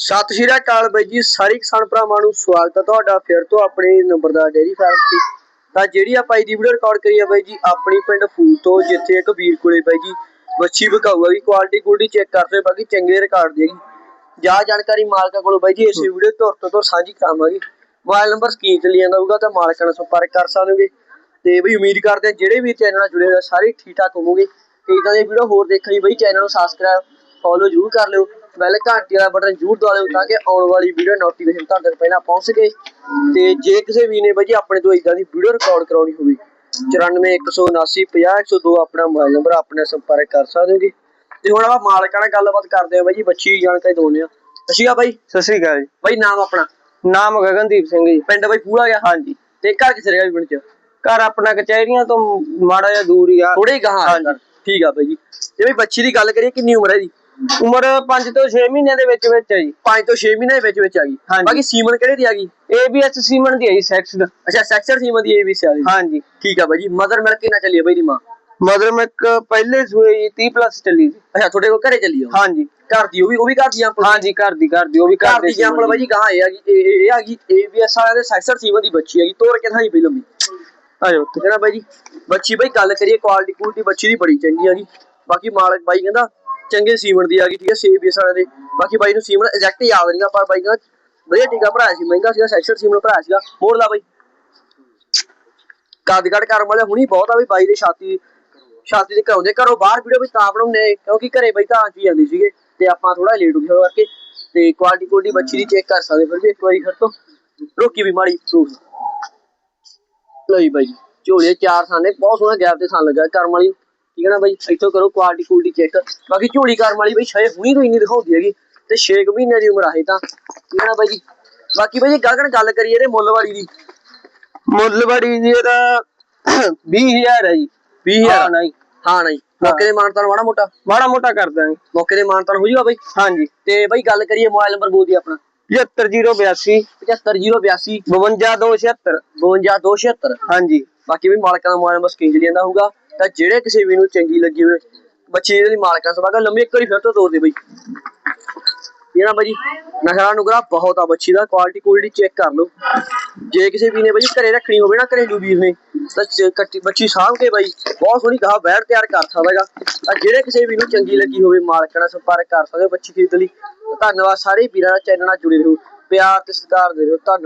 ਸਤਿ ਸ਼੍ਰੀ ਅਕਾਲ ਬਾਈ ਜੀ ਸਾਰੇ ਕਿਸਾਨ ਭਰਾਵਾਂ ਨੂੰ ਸਵਾਗਤ ਹੈ ਤੁਹਾਡਾ ਫਿਰ ਤੋਂ ਆਪਣੇ ਨੰਬਰਦਾਰ ਡੇਰੀ ਫਾਰਮ ਤੇ। ਤਾਂ ਜਿਹੜੀ ਆਪਾਂ ਇਹ ਦੀ ਵੀਡੀਓ ਰਿਕਾਰਡ ਕਰੀ ਆ ਬਾਈ ਜੀ ਆਪਣੀ ਪਿੰਡ ਫੂਲ ਤੋਂ ਜਿੱਥੇ ਇੱਕ ਵੀਰ ਕੋਲੇ ਬਾਈ ਜੀ ਵੱਛੀ ਵਿਕਾਊ ਆ ਵੀ ਕੁਆਲਿਟੀ ਕੁਆਲਿਟੀ ਚੈੱਕ ਕਰਦੇ ਬਾਕੀ ਚੰਗੇ ਰਿਕਾਰਡ ਦੀ ਹੈਗੀ। ਜਾਂ ਜਾਣਕਾਰੀ ਮਾਲਕਾਂ ਕੋਲੋਂ ਬਾਈ ਜੀ ਇਸ ਵੀਡੀਓ ਤੋਂ ਤੋਂ ਤੋਂ ਸਾਂਝੀ ਕਰਾਵਾਂਗੇ। ਮੋਬਾਈਲ ਨੰਬਰ ਸਕਰੀਨ ਤੇ ਲਿਆ ਜਾਂਦਾ ਹੋਊਗਾ ਤਾਂ ਮਾਲਕਾਂ ਨਾਲ ਸੰਪਰਕ ਕਰ ਸਕਦੇ ਹੋਗੇ ਤੇ ਬਈ ਉਮੀਦ ਕਰਦੇ ਹਾਂ ਜਿਹੜੇ ਵੀ ਚੈਨਲ ਨਾਲ ਜੁੜੇ ਹੋਏ ਆ ਸਾਰੇ ਠੀਕ ਠਾਕ ਹੋਵੋਗੇ। ਤੇ ਇਦਾਂ ਦੇ ਵੀਡੀਓ ਹੋਰ ਦੇਖਣ ਲਈ ਬਈ ਚੈਨਲ ਨੂੰ ਸਬਸਕ੍ਰਾਈਬ ਫੋਲੋ ਜ਼ਰੂਰ ਕਰ ਲਿਓ। ਬੈਲ ਘੰਟੀ ਵਾਲਾ ਬਟਨ ਜ਼ਰੂਰ ਦਬਾ ਲਿਓ ਤਾਂ ਕਿ ਆਉਣ ਵਾਲੀ ਵੀਡੀਓ ਨੋਟੀਫਿਕੇਸ਼ਨ ਤੁਹਾਡੇ ਤੱਕ ਪਹਿਲਾਂ ਪਹੁੰਚ ਸਕੇ। ਤੇ ਜੇ ਕਿਸੇ ਵੀ ਨੇ ਬਈ ਜੀ ਆਪਣੇ ਤੋਂ ਇਦਾਂ ਦੀ ਵੀਡੀਓ ਰਿਕਾਰਡ ਕਰਾਉਣੀ ਹੋਵੇ 9417950102 ਆਪਣਾ ਮੋਬਾਈਲ ਨੰਬਰ ਆਪਣੇ ਸੰਪਰਕ ਕਰ ਸਕਦੇ ਹੋਗੇ। ਤੇ ਹੁਣ ਆਪਾਂ ਮਾਲਕਾਂ ਨਾਲ ਗੱਲਬਾਤ ਕਰਦੇ ਹਾਂ ਬਾਈ ਜੀ ਬੱਚੀ ਦੀ ਜਾਣਕਾਰੀ ਦੋਨੇ ਆ ਅਸ਼ੀਆ ਬਾਈ ਸਤਿ ਸ੍ਰੀ ਅਕਾਲ ਜੀ। ਬਾਈ ਨਾਮ ਆਪਣਾ? ਨਾਮ ਗਗਨਦੀਪ ਸਿੰਘ ਜੀ। ਪਿੰਡ ਬਾਈ ਪੂਰਾ ਗਿਆ? ਹਾਂਜੀ। ਤੇ ਘਰ ਕਿੱਥੇ ਰਹੇਗਾ ਵੀ ਪਿੰਡ ਚ? ਘਰ ਆਪਣਾ ਕਚਹਿਰੀਆਂ ਤੋਂ ਮਾੜਾ ਜਿਹਾ ਦੂਰ ਹੀ ਆ। ਥੋੜੇ ਗਾਹਾਂ। ਠੀਕ ਆ ਬਾਈ ਜੀ। ਤੇ ਬਈ ਬੱਚੀ ਦੀ ਗੱਲ ਕਰੀਏ ਕਿੰਨੀ ਉਮਰ ਹੈ ਦੀ ਉਮਰ 5 ਤੋਂ 6 ਮਹੀਨਿਆਂ ਦੇ ਵਿੱਚ ਵਿੱਚ ਹੈ ਜੀ। 5 ਤੋਂ 6 ਮਹੀਨੇ ਦੇ ਵਿੱਚ ਵਿੱਚ ਆ ਗਈ। ਹਾਂਜੀ। ਬਾਕੀ ਸੀਮਨ ਕਿਹੜੇ ਦੀ ਆ ਗਈ? ABS ਸੀਮਨ ਦੀ ਹੈ ਜੀ ਸੈਕਸਡ ਅੱਛਾ ਸੈਕਸਰ ਸੀਮਨ ਦੀ ਏਬੀਸੀ ਆ ਗਈ ਹਾਂਜੀ। ਠੀਕ ਆ ਬਾਈ ਜੀ ਮਦਰ ਮਿਲ ਕੇ ਨਾ ਚੱਲੀ ਆ ਬਾਈ ਦੀ ਮਾਂ? ਮਦਰ ਮੈਂ ਇੱਕ ਪਹਿਲੇ ਸੂਏ ਜੀ 30 ਪਲੱਸ ਚੱਲੀ ਜੀ। ਅੱਛਾ ਤੁਹਾਡੇ ਕੋਲ ਘਰੇ ਚੱਲੀ ਆ ਉਹ? ਹਾਂਜੀ। ਘਰ ਦੀ ਉਹ ਵੀ ਉਹ ਵੀ ਘਰ ਦੀ ਐਂਪਲ ਹਾਂਜੀ ਘਰ ਦੀ ਘਰ ਦੀ ਉਹ ਵੀ ਘਰ ਦੀ ਐਂਪਲ ਬਾਈ ਜੀ ਇਹ ਆ ਗਈ ਇਹ- ਇਹ ਇਹ ਆ ਗਈ ਏਬੀਐਸ ਵਾਲਿਆਂ ਦੇ ਸੈਕਸਰ ਸੀਮਨ ਦੀ ਬੱਚੀ ਆ ਗਈ। ਤੋੜ ਕੇ ਥਾਈ ਪਈ ਲੰਮੀ। ਆਜੋ ਠੀਕ ਹੈ ਨਾ ਬਾਈ ਜੀ ਬੱਚੀ ਬਾਈ ਗੱਲ ਕਰੀਏ ਕੁਆਲਿਟੀ ਕੁਆਲਿਟੀ ਬੱਚੀ ਦੀ ਬੜੀ ਚੰਗੀ ਆ ਗਈ ਬਾਕੀ ਮਾਲਕ ਬਾਈ ਕਹਿੰਦਾ ਚੰਗੇ ਸੀਮਨ ਦੀ ਆ ਗਈ, ਠੀਕ ਹੈ ਸੇਬੀਐਸ ਵਾਲਿਆਂ ਦੇ। ਬਾਕੀ ਬਾਈ ਨੂੰ ਸੀਮਨ ਐਗਜ਼ੈਕਟ ਯਾਦ ਨਹੀਂਗਾ ਪਰ ਬਾਈ ਕਹਿੰਦਾ ਵਧੀਆ ਟੀਕਾ ਭਰਾਇਆ ਸੀ, ਮਹਿੰਗਾ ਸੀਗਾ ਸੈਕਸਰ ਸੀਮਨ ਭਰਾਇਆ ਸੀਗਾ। ਮੋੜ ਲਾ ਬਾਈ। ਕਾਦਗੜ ਕਰਮ ਵਾਲੇ ਹੁਣੀ ਬਹੁਤ ਆ ਵੀ ਬਾਈ ਦੇ ਛਾਤੀ ਛਾਤੀ ਦੇ ਘਰੋਂ ਦੇ। ਘਰੋਂ ਬਾਹਰ ਵੀਡੀਓ ਵੀ ਤਾਂ ਬਣਾਉਂਦੇ ਕਿਉਂਕਿ ਘਰੇ ਬਾਈ ਤਾਂ ਆਂਚੀ ਜਾਂਦੀ ਸੀਗੇ, ਤੇ ਆਪਾਂ ਥੋੜਾ ਲੇਟ ਹੋ ਗਏ ਹੋਏ ਕਰਕੇ, ਤੇ ਕੁਆਲਿਟੀ ਕੁਆਲਿਟੀ ਬੱਚੀ ਦੀ ਚੈੱਕ ਕਰ ਸਕਦੇ ਫਿਰ ਵੀ ਇੱਕ ਵਾਰੀ ਫਿਰ ਤੋਂ। ਰੋਕੀ ਵੀ ਮਾੜੀ। ਪ੍ਰੂਫ ਲਈ ਬਾਈ ਜੀ, ਝੋਲੇ ਚਾਰ ਸਾਨੇ ਬਹੁਤ ਸੋਹਣਾ ਗੈਪ ਤੇ ਸਾਨ ਲੱਗਾ ਕਰਮ ਵਾਲੀ ਠੀਕ ਹੈ ਨਾ ਬਾਈ? ਇੱਥੋਂ ਕਰੋ ਕੁਆਲਿਟੀ ਕੁਆਲਿਟੀ ਚੈੱਕ ਬਾਕੀ ਝੋਲੀ ਕਰਮ ਵਾਲੀ ਬਾਈ ਛੇ ਹੁਣੀ ਤੋਂ ਇੰਨੀ ਦਿਖਾਉਂਦੀ ਹੈਗੀ ਤੇ 6 ਮਹੀਨੇ ਦੀ ਉਮਰ ਆਹੇ ਤਾਂ। ਠੀਕ ਹੈ ਨਾ ਬਾਈ ਜੀ? ਬਾਕੀ ਬਾਈ ਜੀ ਗਗਨ ਗੱਲ ਕਰੀਏ ਇਹਦੇ ਮੁੱਲ ਵਾਲੀ ਦੀ। ਮੁੱਲ ਬੜੀ ਜੀ ਇਹਦਾ 20000 ਹੈ ਜੀ। 20000 ਹਾਂ। ਨਹੀਂ ਹਾਂ ਨਹੀਂ ਮੌਕੇ ਦੇ ਮਾਨਤਾਨ ਮਾੜਾ ਮੋਟਾ। ਮਾੜਾ ਮੋਟਾ ਕਰ ਦਾਂਗੇ। ਮੌਕੇ ਦੇ ਮਾਨਤਾਨ ਹੋ ਜੂਗਾ ਬਾਈ। ਹਾਂਜੀ। ਤੇ ਬਾਈ ਗੱਲ ਕਰੀਏ ਮੋਬਾਈਲ ਨੰਬਰ ਬੋਲ ਦੀ ਆਪਣਾ। 75082 75082 52276 52276 ਹਾਂਜੀ। ਬਾਕੀ ਵੀ ਮਾਲਕਾਂ ਦਾ ਮੋਬਾਈਲ ਨੰਬਰ ਸਕਰੀਨ 'ਚ ਜਾਂਦਾ ਹੋਊਗਾ। ਤਾਂ ਜਿਹੜੇ ਕਿਸੇ ਵੀ ਨੂੰ ਚੰਗੀ ਲੱਗੀ ਹੋਵੇ, ਬੱਚੇ ਇਹਦੇ ਮਾਲਕਾਂ ਸਵਾਗਾ ਲੰਮੀ ਇੱਕ ਵਾਰੀ ਫਿਰ ਤੋਂ ਤੋੜ ਦੇ ਬਈ। ਇਹ ਨਾ ਬਾਜੀ ਨਸ਼ਾ ਨੁਗਰਾ ਬਹੁਤ ਆ ਬੱਚੀ ਦਾ ਕੁਆਲਿਟੀ ਕੁਆਲਿਟੀ ਚੈੱਕ ਕਰ ਲਓ। ਜੇ ਕਿਸੇ ਵੀ ਨੇ ਬਾਈ ਘਰੇ ਰੱਖਣੀ ਹੋਵੇ ਨਾ, ਘਰੇਲੂ ਵੀਰ ਨੇ, ਤਾਂ ਕੱਟੀ ਬੱਚੀ ਸਾਂਭ ਕੇ ਬਾਈ, ਬਹੁਤ ਸੋਹਣੀ ਗਾਹ ਬੈਠ ਤਿਆਰ ਕਰ ਸਕਦਾਗਾ ਤਾਂ ਜਿਹੜੇ ਕਿਸੇ ਵੀ ਨੂੰ ਚੰਗੀ ਲੱਗੀ ਹੋਵੇ, ਮਾਲਕਾਂ ਨਾਲ ਸੰਪਰਕ ਕਰ ਸਕਦੇ ਹੋ ਬੱਚੀ ਖਰੀਦ ਲਈ। ਧੰਨਵਾਦ ਸਾਰੇ ਵੀਰਾਂ ਦਾ ਚੈਨਲ ਨਾਲ ਜੁੜੇ ਰਹੋ। ਪਿਆਰ ਤੇ ਸਤਿਕਾਰ ਦੇ ਰਹੋ। ਧੰਨਵਾਦ।